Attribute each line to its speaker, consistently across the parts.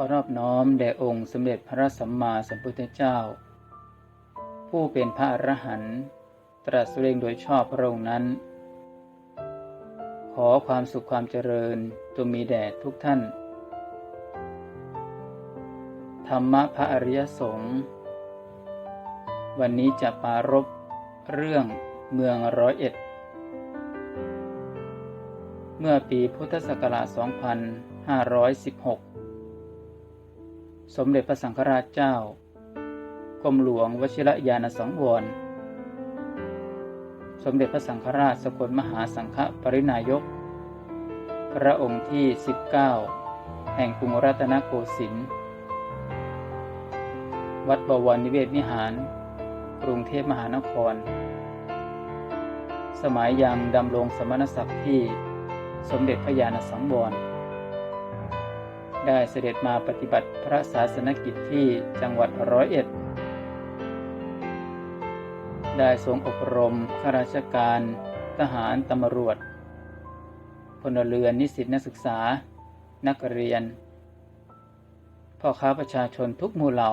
Speaker 1: อนอบน้อมแด่องค์สมเด็จพระสัมมาสัมพุทธเจ้า ผู้เป็นพระอรหันต์ตรัสเรงโดยชอบพระองค์นั้น ขอความสุขความเจริญจงมีแด่ทุกท่าน ธรรมะพระอริยสงฆ์วันนี้จะปารบเรื่องเมืองร้อยเอ็ด เมื่อปีพุทธศักราช 2516 สมเด็จพระสังฆราชเจ้ากรมหลวงวชิรยานสังวร สมเด็จพระสังฆราชสกลมหาสังฆปรินายก พระองค์ที่ 19 แห่งกรุงรัตนโกสินทร์ วัดบวรนิเวศวิหาร กรุงเทพมหานคร สมัยยังดำรงสมณศักดิ์ที่สมเด็จพระญาณสังวร ได้เสด็จมาปฏิบัติพระศาสนกิจที่จังหวัดร้อยเอ็ด ได้ทรงอบรมข้าราชการทหารตำรวจ พลเรือนนิสิตนักศึกษา นักเรียน พ่อค้าประชาชนทุกหมู่เหล่า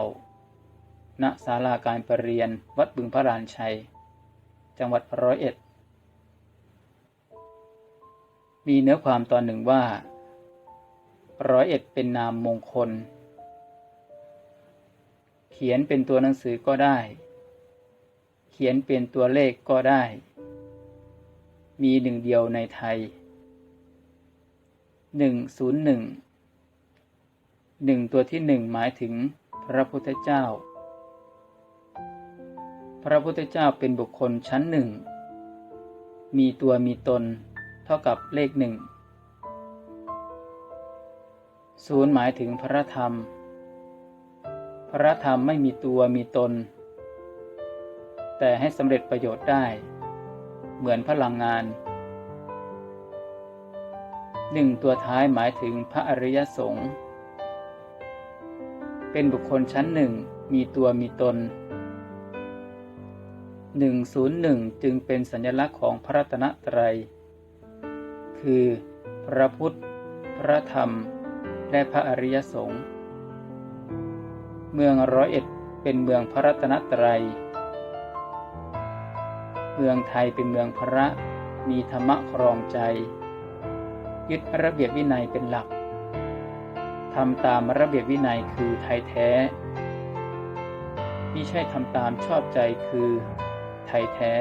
Speaker 1: ณ ศาลาการประเรียนวัดบึงพระรานชัย จังหวัดร้อยเอ็ด มีเนื้อความตอนหนึ่งว่า ร้อยเอ็ดเป็นนามมงคล เขียนเป็นตัวหนังสือก็ได้ เขียนเป็นตัวเลขก็ได้ มีหนึ่งเดียวในไทยหนึ่งศูนย์หนึ่งหนึ่งตัวที่หนึ่งหมายถึงพระพุทธเจ้า พระพุทธเจ้าเป็นบุคคลชั้นหนึ่ง มีตัวมีตนเท่ากับเลขหนึ่ง ศูนย์หมายถึงพระธรรม พระธรรมไม่มีตัวมีตน แต่ให้สำเร็จประโยชน์ได้ เหมือนพลังงานหนึ่งตัวท้ายหมายถึงพระอริยสงฆ์เป็นบุคคลชั้นหนึ่งมีตัวมีตน 101 จึงเป็นสัญลักษณ์ของพระรัตนตรัย คือ พระพุทธ พระธรรม และพระอริยสงฆ์เมืองร้อยเอ็ดเป็นเมืองพระรัตนตรัย เมืองไทยเป็นเมืองพระ มีธรรมะครองใจ ยึดระเบียบวินัยเป็นหลักทำตามระเบียบวินัยคือไทยแท้มิใช่ทำตามชอบใจคือไทยแท้